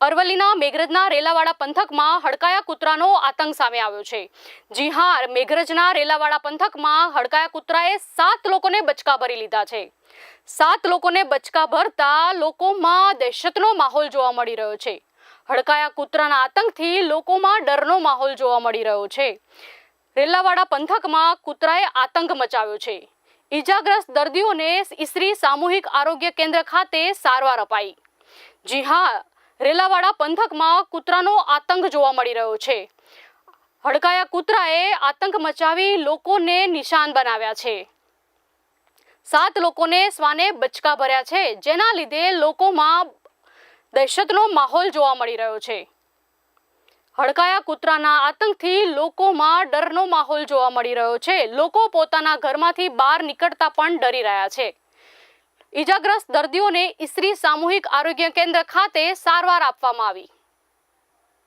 અરવલ્લીના મેઘરજના રેલાવાડા પંથકમાં હડકાયા કૂતરાનો આતંક સામે આવ્યો છે. જી હા, મેઘરજના રેલાવાડા પંથકમાં હડકાયા કૂતરાએ સાત લોકોને બચકા ભરી લીધા છે. સાત લોકોને બચકા ભરતા લોકોમાં દહેશતનો માહોલ જોવા મળી રહ્યો છે. હડકાયા કૂતરાના આતંકથી લોકોમાં ડરનો માહોલ જોવા મળી રહ્યો છે. રેલાવાડા પંથકમાં કૂતરાએ આતંક મચાવ્યો છે. ઈજાગ્રસ્ત દર્દીઓને ઈસરી સામૂહિક આરોગ્ય કેન્દ્ર ખાતે સારવાર અપાઈ. જી હા રેલાવાડા પંથકમાં કૂતરાનો આતંક જોવા મળી રહ્યો છે. હડકાયા કૂતરાએ આતંક મચાવી લોકોને નિશાન બનાવ્યા છે. સાત લોકોને શ્વાને બચકા ભર્યા છે, જેના લીધે લોકોમાં દહેશતનો માહોલ જોવા મળી રહ્યો છે. હડકાયા કૂતરાના આતંકથી લોકોમાં ડરનો માહોલ જોવા મળી રહ્યો છે. લોકો પોતાના ઘરમાંથી બહાર નીકળતા પણ ડરી રહ્યા છે. ઈજાગ્રસ્ત દર્દીઓને ઈસરી સામૂહિક આરોગ્ય કેન્દ્ર ખાતે સારવાર આપવામાં આવી.